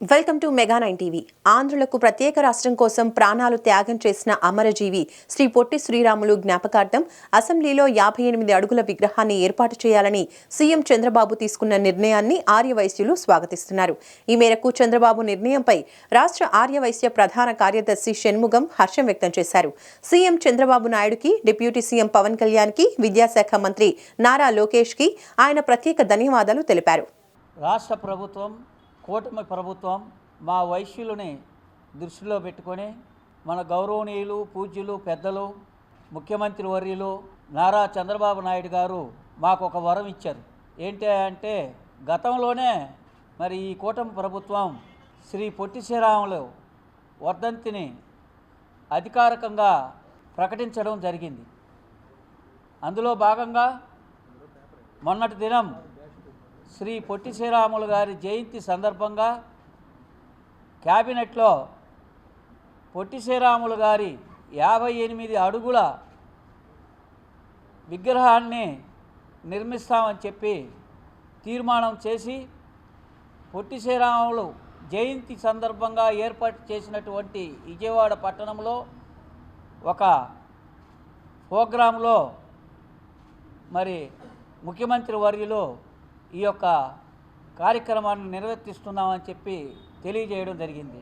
Welcome to mega nine TV. ఆంధ్రులకు ప్రత్యేక రాష్ట్రం కోసం ప్రాణాలు త్యాగం చేసిన అమరజీవి శ్రీ పొట్టి శ్రీరాములు జ్ఞాపకార్థం అసెంబ్లీలో యాభై ఎనిమిది అడుగుల విగ్రహాన్ని ఏర్పాటు చేయాలని సీఎం చంద్రబాబు తీసుకున్న నిర్ణయాన్ని ఆర్యవైశ్యులు స్వాగతిస్తున్నారు. ఈ మేరకు చంద్రబాబు నిర్ణయంపై రాష్ట్ర ఆర్యవైశ్య ప్రధాన కార్యదర్శి షణ్ముగం హర్షం వ్యక్తం చేశారు. సీఎం చంద్రబాబు నాయుడుకి డిప్యూటీ సీఎం పవన్ కళ్యాణ్కి విద్యాశాఖ మంత్రి నారా లోకేష్కి ఆయన ప్రత్యేక ధన్యవాదాలు తెలిపారు. రాష్ట్ర ప్రభుత్వం కూటమి ప్రభుత్వం మా వైశ్యులని దృష్టిలో పెట్టుకొని మన గౌరవనీయులు పూజ్యులు పెద్దలు ముఖ్యమంత్రి వర్యులు నారా చంద్రబాబు నాయుడు గారు మాకు ఒక వరం ఇచ్చారు. ఏంటి అంటే గతంలోనే మరి ఈ కూటమి ప్రభుత్వం శ్రీ పొట్టి శ్రీరాములు వర్ధంతిని అధికారికంగా ప్రకటించడం జరిగింది. అందులో భాగంగా మొన్నటి దినం శ్రీ పొట్టి శ్రీరాములు గారి జయంతి సందర్భంగా క్యాబినెట్లో పొట్టి శ్రీరాములు గారి యాభై ఎనిమిది అడుగుల విగ్రహాన్ని నిర్మిస్తామని చెప్పి తీర్మానం చేసి పొట్టి శ్రీరాములు జయంతి సందర్భంగా ఏర్పాటు చేసినటువంటి విజయవాడ పట్టణంలో ఒక ప్రోగ్రాంలో మరి ముఖ్యమంత్రి వర్యులు ఈ యొక్క కార్యక్రమాన్ని నిర్వర్తిస్తున్నామని చెప్పి తెలియజేయడం జరిగింది.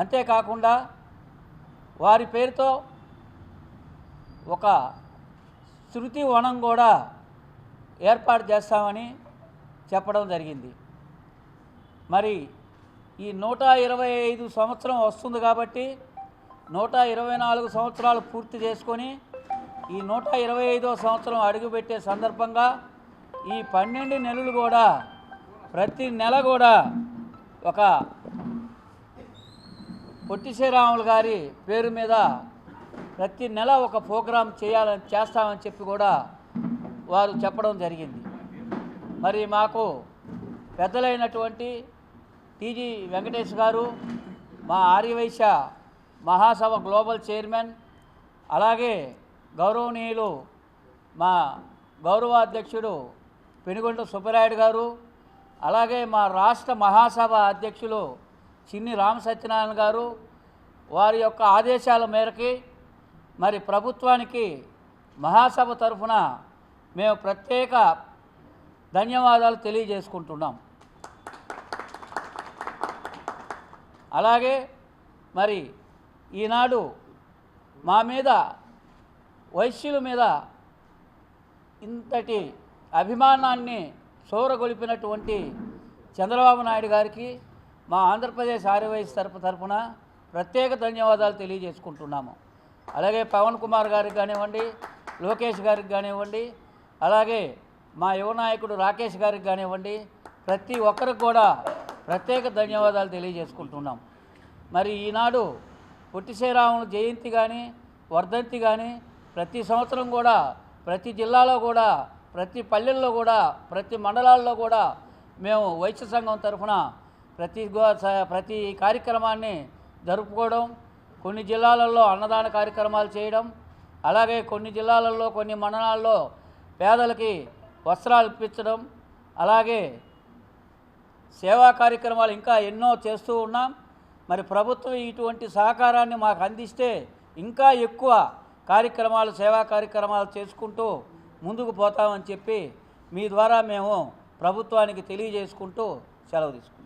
అంతేకాకుండా వారి పేరుతో ఒక శృతి వనం కూడా ఏర్పాటు చేస్తామని చెప్పడం జరిగింది. మరి ఈ నూట ఇరవై ఐదు సంవత్సరం వస్తుంది కాబట్టి నూట ఇరవై నాలుగు సంవత్సరాలు పూర్తి చేసుకొని ఈ నూట ఇరవై ఐదో సంవత్సరం అడుగుపెట్టే సందర్భంగా ఈ పన్నెండు నెలలు కూడా ప్రతి నెల కూడా ఒక పొట్టి శ్రీరాములు గారి పేరు మీద ప్రతి నెల ఒక ప్రోగ్రాం చేయాలని చేస్తామని చెప్పి కూడా వారు చెప్పడం జరిగింది. మరి మాకు పెద్దలైనటువంటి టీజీ వెంకటేష్ గారు మా ఆర్యవైశ్య మహాసభ గ్లోబల్ చైర్మన్ అలాగే గౌరవనీయులు మా గౌరవాధ్యక్షుడు పెనుగొండ సుబ్బరాయుడు గారు అలాగే మా రాష్ట్ర మహాసభ అధ్యక్షులు చిన్ని రామ సత్యనారాయణ గారు వారి యొక్క ఆదేశాల మేరకి మరి ప్రభుత్వానికి మహాసభ తరఫున మేము ప్రత్యేక ధన్యవాదాలు తెలియజేసుకుంటున్నాం. అలాగే మరి ఈనాడు మా మీద వైశ్యుల మీద ఇంతటి అభిమానాన్ని సోరగొలిపినటువంటి చంద్రబాబు నాయుడు గారికి మా ఆంధ్రప్రదేశ్ ఆర్యవైస్ తరపు తరపున ప్రత్యేక ధన్యవాదాలు తెలియజేసుకుంటున్నాము. అలాగే పవన్ కుమార్ గారికి కానివ్వండి లోకేష్ గారికి కానివ్వండి అలాగే మా యువ నాయకుడు రాకేష్ గారికి కానివ్వండి ప్రతి ఒక్కరికి కూడా ప్రత్యేక ధన్యవాదాలు తెలియజేసుకుంటున్నాం. మరి ఈనాడు పొట్టి శ్రీరాములు జయంతి కానీ వర్ధంతి కానీ ప్రతి సంవత్సరం కూడా ప్రతి జిల్లాలో కూడా ప్రతి పల్లెల్లో కూడా ప్రతి మండలాల్లో కూడా మేము వైద్య సంఘం తరఫున ప్రతి ప్రతి కార్యక్రమాన్ని జరుపుకోవడం కొన్ని జిల్లాలలో అన్నదాన కార్యక్రమాలు చేయడం అలాగే కొన్ని జిల్లాలలో కొన్ని మండలాల్లో పేదలకి వస్త్రాలు ఇప్పించడం అలాగే సేవా కార్యక్రమాలు ఇంకా ఎన్నో చేస్తూ ఉన్నాం. మరి ప్రభుత్వం ఇటువంటి సహకారాన్ని మాకు అందిస్తే ఇంకా ఎక్కువ కార్యక్రమాలు సేవా కార్యక్రమాలు చేసుకుంటూ ముందుకు పోతామని చెప్పి మీ ద్వారా మేము ప్రభుత్వానికి తెలియజేసుకుంటూ సెలవు తీసుకుంటాం